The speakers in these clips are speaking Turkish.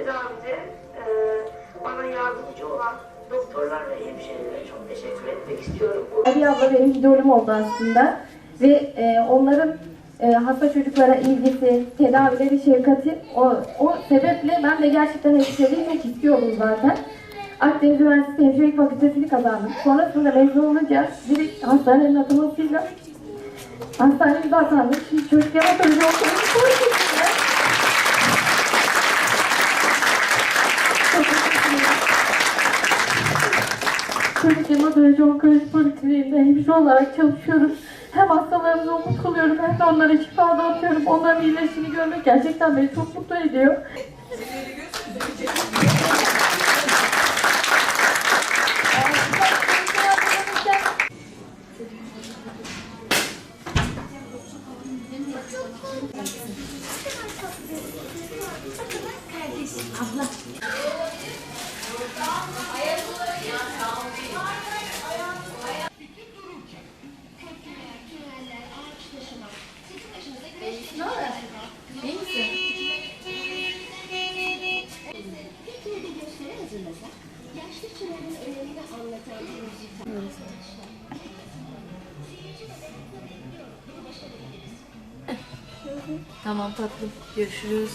tedavide e, bana yardımcı olan doktorlar ve hemşirelere çok teşekkür etmek istiyorum. Ali abla benim idolüm oldu aslında. Ve e, onların e, hasta çocuklara ilgisi, tedavileri, şefkati o, o sebeple ben de gerçekten hemşireliği çok istiyordum zaten. Akdeniz Üniversitesi Hemşirelik Fakültesini kazandım. Sonrasında mezun olunca direkt hastanenin atılmasıyla hastanemize atandım. Şimdi çocuk yamatoloji okudum. Çocuk hematoloji onkoloji polikliniğinde hemşire olarak çalışıyorum. Hem hastalarımıza umut oluyorum hem de onlara şifa dağıtıyorum. Onların iyileştiğini görmek gerçekten beni çok mutlu ediyor. Türkiye'de Tamam tatlım. Görüşürüz.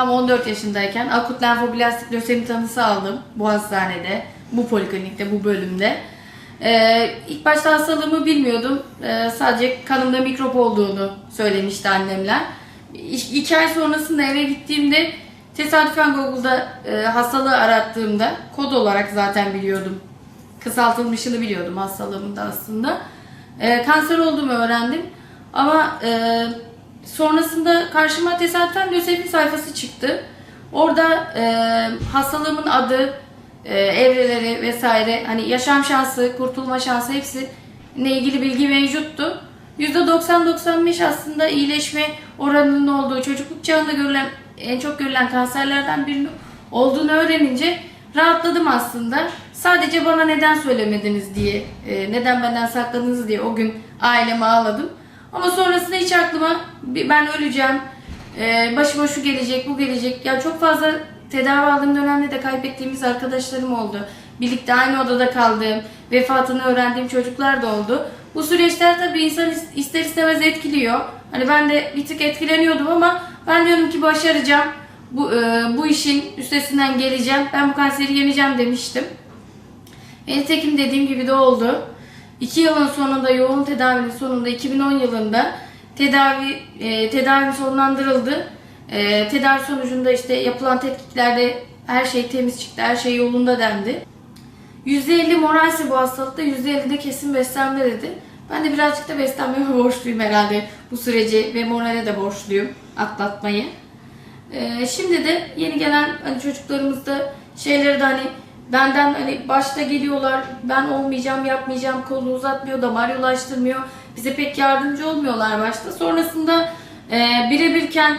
Tam 14 yaşındayken akut lenfoblastik lösemi tanısı aldım bu hastanede, bu poliklinikte, bu bölümde. Ee, ilk başta hastalığımı bilmiyordum. Ee, sadece kanımda mikrop olduğunu söylemişti annemler. İki ay sonrasında eve gittiğimde tesadüfen Google'da e, hastalığı arattığımda kod olarak zaten biliyordum. Kısaltılmışını biliyordum hastalığımın da aslında. Ee, kanser olduğumu öğrendim. Ama e, sonrasında karşıma tesadüfen lösemi sayfası çıktı. Orada e, hastalığımın adı, e, evreleri vesaire hani yaşam şansı, kurtulma şansı hepsi ile ilgili bilgi mevcuttu. %90-95 aslında iyileşme oranının olduğu çocukluk çağında görülen en çok görülen kanserlerden birinin olduğunu öğrenince rahatladım aslında. Sadece bana neden söylemediniz diye, e, neden benden sakladınız diye o gün aileme ağladım. Ama sonrasında hiç aklıma ben öleceğim, e, başıma şu gelecek, bu gelecek. Ya çok fazla tedavi aldığım dönemde de kaybettiğimiz arkadaşlarım oldu. Birlikte aynı odada kaldığım, vefatını öğrendiğim çocuklar da oldu. Bu süreçler tabii insan is- ister istemez etkiliyor. Hani ben de bir tık etkileniyordum ama ben diyorum ki başaracağım. Bu, e, bu işin üstesinden geleceğim. Ben bu kanseri yeneceğim demiştim. Nitekim dediğim gibi de oldu. İki yılın sonunda yoğun tedavinin sonunda 2010 yılında tedavi e, tedavi sonlandırıldı. E, tedavi sonucunda işte yapılan tetkiklerde her şey temiz çıktı, her şey yolunda dendi. %50 moralse bu hastalıkta, %50 de kesin beslenme dedi. Ben de birazcık da beslenmeye borçluyum herhalde bu süreci ve morale de borçluyum atlatmayı. Ee, şimdi de yeni gelen hani çocuklarımızda şeyleri de hani benden hani başta geliyorlar ben olmayacağım yapmayacağım kolunu uzatmıyor damar yollaştırmıyor bize pek yardımcı olmuyorlar başta. Sonrasında e, birebirken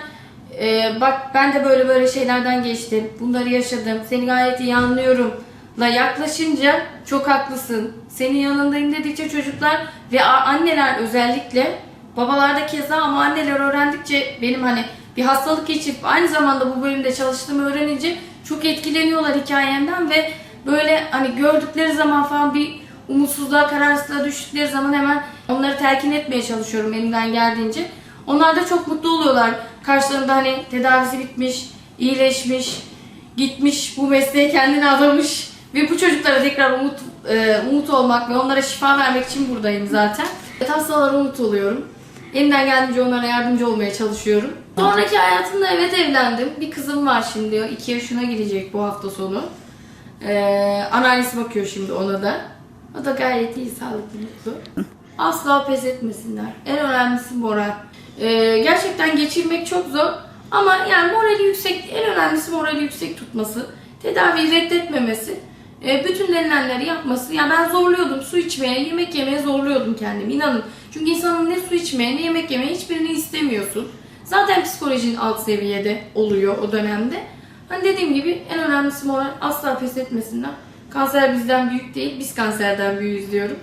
e, bak ben de böyle böyle şeylerden geçtim bunları yaşadım seni gayet iyi anlıyorum la yaklaşınca çok haklısın. Senin yanındayım dedikçe çocuklar ve anneler özellikle babalarda keza ama anneler öğrendikçe benim hani bir hastalık geçirip aynı zamanda bu bölümde çalıştığımı öğrenince çok etkileniyorlar hikayemden ve böyle hani gördükleri zaman falan bir umutsuzluğa, kararsızlığa düştükleri zaman hemen onları telkin etmeye çalışıyorum elimden geldiğince. Onlar da çok mutlu oluyorlar. Karşılarında hani tedavisi bitmiş, iyileşmiş, gitmiş, bu mesleğe kendini adamış ve bu çocuklara tekrar umut e, umut olmak ve onlara şifa vermek için buradayım zaten. Hastalara umut oluyorum. Elimden geldiğince onlara yardımcı olmaya çalışıyorum. Sonraki hayatımda evet evlendim. Bir kızım var şimdi. 2 yaşına girecek bu hafta sonu. Ee, anneannesi bakıyor şimdi ona da. O da gayet iyi, sağlıklı, mutlu. Asla pes etmesinler. En önemlisi moral. Ee, gerçekten geçirmek çok zor. Ama yani morali yüksek, en önemlisi morali yüksek tutması, tedaviyi reddetmemesi, e, bütün denilenleri yapması. Yani ben zorluyordum su içmeye, yemek yemeye zorluyordum kendimi inanın. Çünkü insanın ne su içmeye ne yemek yemeye hiçbirini istemiyorsun. Zaten psikolojin alt seviyede oluyor o dönemde. Hani dediğim gibi en önemlisi moral asla pes etmesinler. Kanser bizden büyük değil, biz kanserden büyüğüz diyorum.